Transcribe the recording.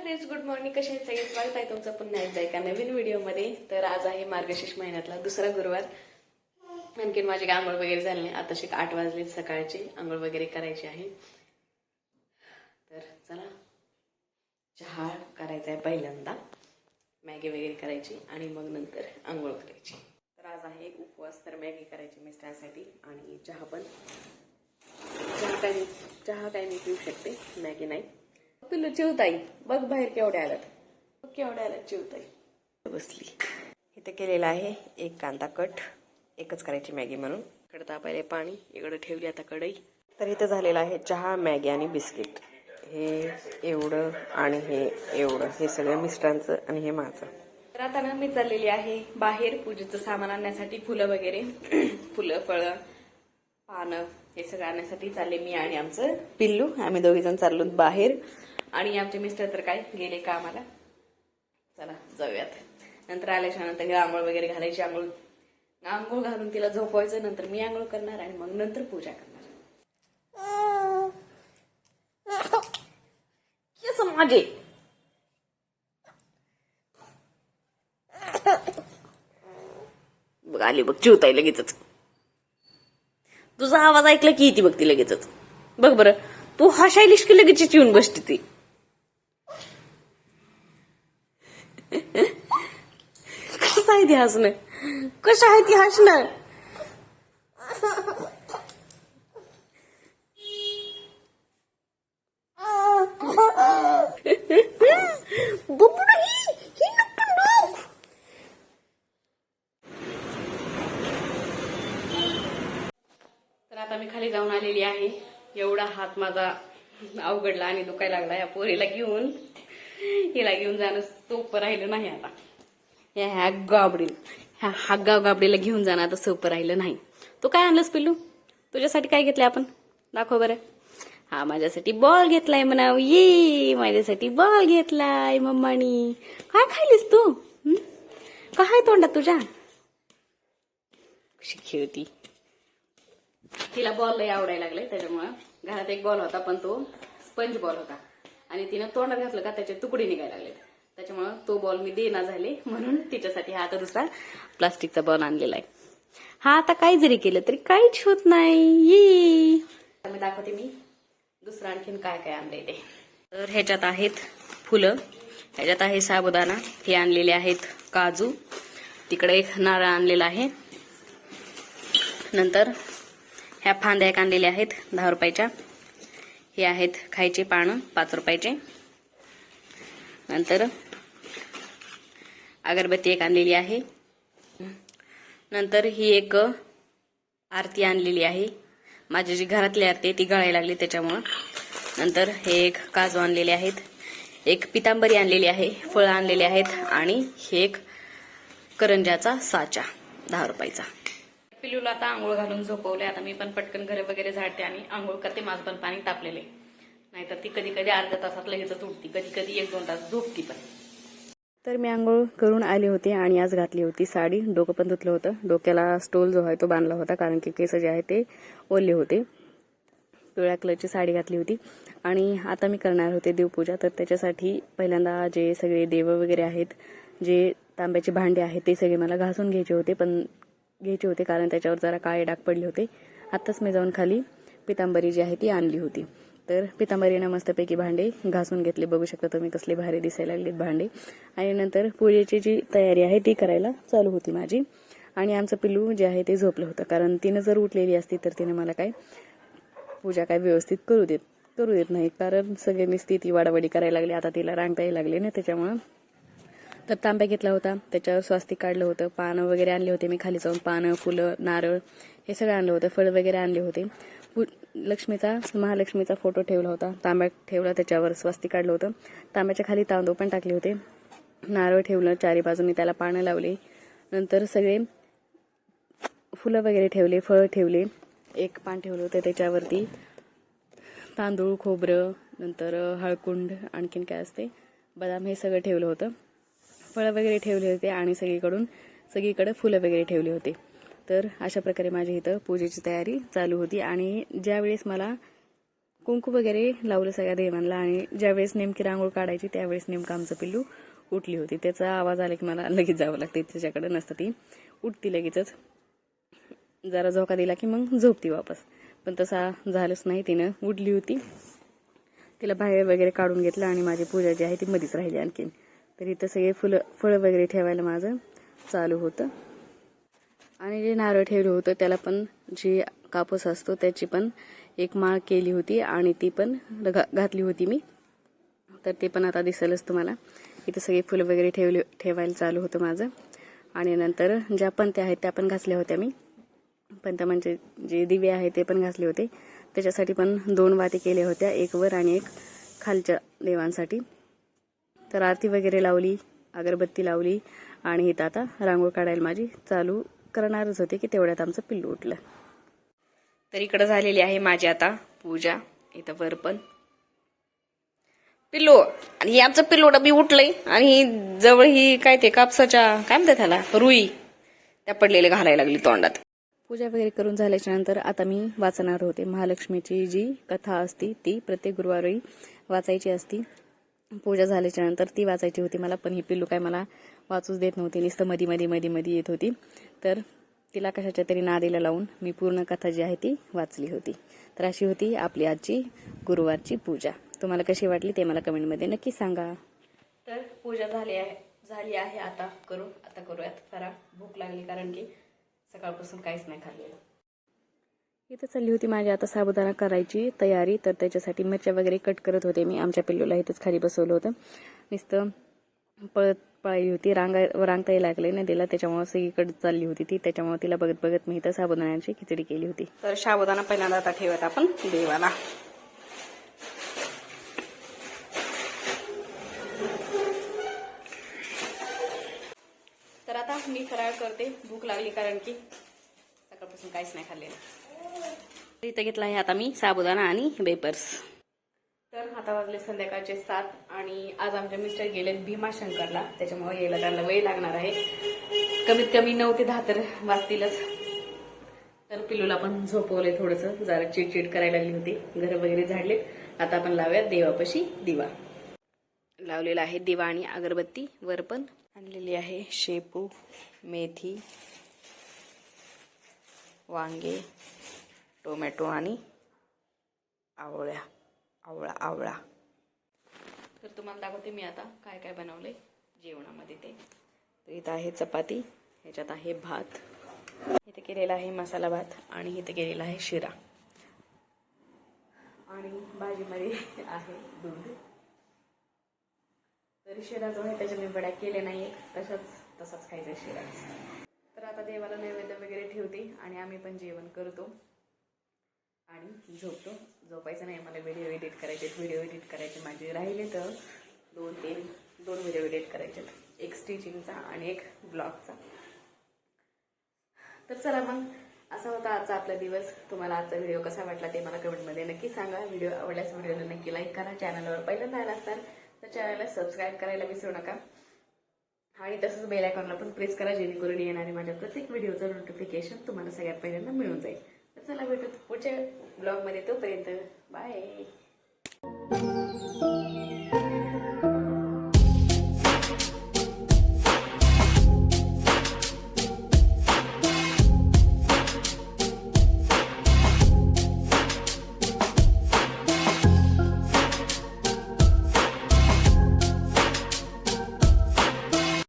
Friends good morning कसे आहेत सगळे? स्वागत आहे तुमचं पुन्हा एकदा एका नवीन व्हिडिओमध्ये. तर आज आहे मार्गशीर्ष महिन्यातला दुसरा गुरुवार. आणखीन माझी काय आंघोळ वगैरे झाली नाही. आता शिक आठ वाजले सकाळची. आंघोळ वगैरे करायची आहे. तर चला चहा करायचा आहे पहिल्यांदा. मॅगी वगैरे करायची आणि मग नंतर आंघोळ करायची. तर आज आहे उपवास तर मॅगी करायची मिस्टरांसाठी आणि चहा पण चहा काय मी चहा काय मी पिऊ शकते? मॅगी नाही. पिल्लू चिवताई. बघ बाहेर केवढ्या आल्यात. केवढ्या आल्यात चिवताई. बसली. इथे केलेला आहे एक कांदा कट एकच करायची मॅगी म्हणून. इकडे तापायला पाणी इकडे ठेवली आता कढई. तर इथं झालेलं आहे चहा मॅगी आणि बिस्किट. हे एवढं आणि हे एवढं. हे सगळं मिस्टरांचं आणि हे माझं. तर आता ना मी चाललेली आहे बाहेर पूजेचं सामान आणण्यासाठी. फुलं वगैरे फुलं फळं पानं हे सगळं आणण्यासाठी चालले मी आणि आमचं पिल्लू. आम्ही दोघी जण चाललो बाहेर. आणि आमचे मिस्टर तर काय गेले कामाला. चला जाऊयात. नंतर आल्याच्यानंतर हिला आंघोळ वगैरे घालायची आंघोळ आंघोळ घालून तिला झोपवायचं नंतर मी आंघोळ करणार आणि मग नंतर पूजा करणार. केस माझे. बघ आली बघ चिवताय लगेचच. तुझा आवाज ऐकला की येते बघ ती लगेचच. बघ बरं तू हशायलीस की लगेच चिवून बसते ती कसं आहे ती हसणं कसं आहे ती हसणं तर आता मी खाली जाऊन आलेली आहे. एवढा हात माझा अवघडला आणि दुखायला लागला या पोरीला घेऊन. हिला घेऊन जाणं सोपं राहिलं नाही आता. या ह्या गाबडीला ह्या हा गाव गाबडीला घेऊन जाणं आता सोपं राहिलं नाही. तू काय आणलंस पिल्लू? तुझ्यासाठी काय घेतलंय आपण? दाखव बरं. हा माझ्यासाठी बॉल घेतलाय म्हणाव. ये माझ्यासाठी बॉल घेतलाय मम्मानी. काय खायलीस तू? काय तोंडात तुझ्या? कशी खेळती. तिला बॉल लय आवडायला लागलाय त्याच्यामुळं घरात एक बॉल होता पण तो स्पंज बॉल होता. आणि तिनं तोंडात घातलं का त्याचे तुकडे निघायला लागले त्याच्यामुळं तो बॉल मी देना झाले म्हणून तिच्यासाठी हा आता दुसरा प्लास्टिकचा बॉल आणलेला आहे. हा आता काही जरी केलं तरी काहीच होत नाही. ये. मी दाखवते मी दुसरं आणखीन काय काय आणलंय ते. तर ह्याच्यात आहेत फुलं ह्याच्यात आहे साबुदाणा हे आणलेले आहेत काजू तिकडे एक नारळ आणलेला आहे. नंतर ह्या फांद्या एक आणलेल्या आहेत दहा रुपयाच्या. हे आहेत खायचे पानं पाच रुपयाचे. नंतर अगरबत्ती एक आणलेली आहे. नंतर ही एक आरती आणलेली आहे. माझी जी घरातली आरती आहे ती गळायला लागली त्याच्यामुळं. नंतर हे एक काजू आणलेले आहेत. एक पितांबरी आणलेली आहे फळं आणलेली आहेत आणि हे एक करंजाचा साचा दहा रुपयाचा. पिलूला आता आंघोळ घालून झोपवले आता मी पण पटकन घरे वगैरे झाडते आणि आंघोळ करते. माझं पण पाणी तापलेले नाहीतर ती कधी कधी अर्ध्या तासात लगेच उठती. कधी कधी एक दोन तास झोपती पण. तर मी आंघोळ करून आले होते आणि आज घातली होती साडी. डोकं पण धुतलं होतं. डोक्याला स्टोल जो आहे तो बांधला होता कारण की केस जे आहे ते ओले होते. पिवळ्या कलरची साडी घातली होती. आणि आता मी करणार होते देवपूजा. तर त्याच्यासाठी पहिल्यांदा जे सगळे देव वगैरे आहेत जे तांब्याचे भांडे आहेत ते सगळे मला घासून घ्यायचे होते. पण घ्यायचे होते कारण त्याच्यावर जरा काळे डाग पडले होते. आत्ताच मी जाऊन खाली पितांबरी जी आहे ती आणली होती. तर पितांबरीनं मस्तपैकी भांडे घासून घेतले. बघू शकता तुम्ही कसले भारी दिसायला लागलेत भांडे. आणि नंतर पूजेची जी तयारी आहे ती करायला चालू होती माझी. आणि आमचं पिल्लू जे आहे ते झोपलं होतं. कारण तिनं जर उठलेली असती तर तिने मला काय पूजा काय व्यवस्थित करू देत करू देत नाही कारण सगळे नुसती ती वाडावाडी करायला लागली. आता तिला रांगता यायला लागले ना त्याच्यामुळं. तर तांब्या घेतला होता. त्याच्यावर स्वास्तिक काढलं होतं. पानं वगैरे आणले होते मी. खाली जाऊन पानं फुलं नारळ हे सगळं आणलं होतं. फळ वगैरे आणले होते. लक्ष्मीचा महालक्ष्मीचा फोटो ठेवला होता. तांब्या ठेवला त्याच्यावर स्वस्ती काढलं होतं. तांब्याच्या खाली तांदूळ पण टाकले होते. नारळ ठेवलं चारी बाजूने त्याला पानं लावले. नंतर सगळे फुलं वगैरे ठेवले फळं ठेवले. एक पान ठेवलं होतं त्याच्यावरती. तांदूळ खोबरं नंतर हळकुंड आणखीन काय असते? बदाम हे सगळं ठेवलं होतं. फळं वगैरे ठेवले होते आणि सगळीकडून सगळीकडे फुलं वगैरे ठेवली होते. तर अशा प्रकारे माझी इथं पूजेची तयारी चालू होती. आणि ज्यावेळेस मला कुंकू वगैरे लावलं सगळ्या देवांना आणि ज्यावेळेस नेमकी रांगोळ काढायची त्यावेळेस नेमकं आमचं पिल्लू उठली होती. त्याचा आवाज आला की मला लगेच जावं लागते त्याच्याकडे नसतं ती उठती लगेचच. जरा झोका दिला की मग झोपती वापस. पण तसा झालंच नाही तिनं उडली होती. तिला बाहेर वगैरे काढून घेतलं आणि माझी पूजा जी आहे ती मध्येच राहिली आणखीन. तर इथं सगळे फुलं फळं वगैरे ठेवायला माझं चालू होतं. आणि जे नारळ ठेवलं होतं त्याला पण जी कापूस असतो त्याची पण एक माळ केली होती आणि ती पण घा- घातली होती मी. तर ते पण आता दिसेलच तुम्हाला. इथं सगळे फुलं वगैरे ठेवले ठेवायला चालू होतं माझं. आणि नंतर ज्या पणत्या आहेत त्या पण घासल्या होत्या मी. पणत्या म्हणजे जे दिवे आहे ते पण घासले होते. त्याच्यासाठी पण दोन वाती केल्या होत्या एक वर आणि एक खालच्या देवांसाठी. तर आरती वगैरे लावली अगरबत्ती लावली आणि इथं आता रांगोळ काढायला माझी चालू करणारच होते की तेवढ्यात आमचं पिल्लू उठलं. तर इकडं झालेली आहे माझी आता पूजा. इथं वर पण. पिल्लू आणि हे आमचं पिल्लू डबी उठलंय. आणि जवळ ही काय ते कापसाच्या काय म्हणतात त्याला? रुई. त्या पडलेल्या घालायला लागली तोंडात. पूजा वगैरे करून झाल्याच्यानंतर आता मी वाचणार होते. महालक्ष्मीची जी कथा असती ती प्रत्येक गुरुवारी वाचायची असती. पूजा झाल्याच्यानंतर ती वाचायची होती. मला पण ही पिल्लू काय मला वाचूच देत नव्हती नुसतं मधी मधी मधी मधी येत होती. तर तिला कशाच्या तरी नादीला लावून मी पूर्ण कथा जी आहे ती वाचली होती. तर अशी होती आपली आजची गुरुवारची पूजा. तुम्हाला कशी वाटली ते मला कमेंटमध्ये नक्की सांगा. तर पूजा झाली आहे झाली आहे आता. करू आता करूयात. फरा भूक लागली कारण की सकाळपासून काहीच नाही खाल्लेलं. इथं चालली होती माझी आता साबुदाणा करायची तयारी. तर त्याच्यासाठी मिरच्या वगैरे कट करत होते मी. आमच्या पिल्लूला इथंच खाली बसवलं होतं. नुसतं पळत पळाली होती. रांगा रांगताही लागले नाही तिला त्याच्यामुळे सगळीकडे चालली होती ती. त्याच्यामुळे तिला बघत बघत मी इथं साबुदाण्याची खिचडी केली होती. तर साबुदाणा पहिल्यांदा आता ठेवत आपण देवाला. तर आता मी फराळ करते. भूक लागली कारण की सकाळपासून काहीच नाही खाल्लेलं. इथं घेतला आहे आता मी साबुदाणा आणि वेपर्स. आता वाजले संध्याकाळचे सात आणि आज आमचे मिस्टर गेलेत भीमाशंकरला. त्याच्यामुळे यायला त्यांना वेळ लागणार आहे. कमीत कमी नऊ ते दहा तर वाजतीलच. तर पिलूला पण झोपवले थोडंसं. जरा चिडचिड करायला लागली होती. घर वगैरे झाडले. आता आपण लावूयात देवापाशी दिवा. लावलेला आहे दिवा आणि अगरबत्ती वर पण आणलेली आहे शेपू मेथी वांगे टोमॅटो आणि आवळ्या. आवळा आवळा. तर तुम्हाला दाखवते मी आता काय काय बनवले जेवणामध्ये ते. तर इथं आहे चपाती ह्याच्यात आहे भात. इथे केलेला आहे मसाला भात आणि इथे केलेला आहे शिरा. आणि भाजीमध्ये आहे दूध. तर शिरा जो आहे त्याच्या मी वड्या केले नाही तशाच तसाच खायचा शिरा तर आता देवाला नैवेद्य वगैरे ठेवते आणि आम्ही पण जेवण करतो. आणि झोपतो. झोपायचं नाही मला व्हिडिओ एडिट करायचे व्हिडिओ एडिट करायचे माझे. राहिले तर दोन तीन दोन व्हिडिओ एडिट करायचे एक स्टिचिंगचा आणि एक ब्लॉगचा तर चला मग असा होता आजचा आपला दिवस. तुम्हाला आजचा व्हिडिओ कसा वाटला ते मला कमेंटमध्ये नक्की सांगा. व्हिडिओ आवडल्यास व्हिडिओला नक्की लाईक करा. चॅनलवर पहिल्यांदा आला असाल तर चॅनलला सबस्क्राईब करायला विसरू नका. आणि तसंच बेल आयकॉनला पण प्रेस करा जेणेकरून येणारे माझ्या प्रत्येक व्हिडिओचं नोटिफिकेशन तुम्हाला सगळ्यात पहिल्यांदा मिळून जाईल. चला भेटू पुढच्या ब्लॉगमध्ये तोपर्यंत. बाय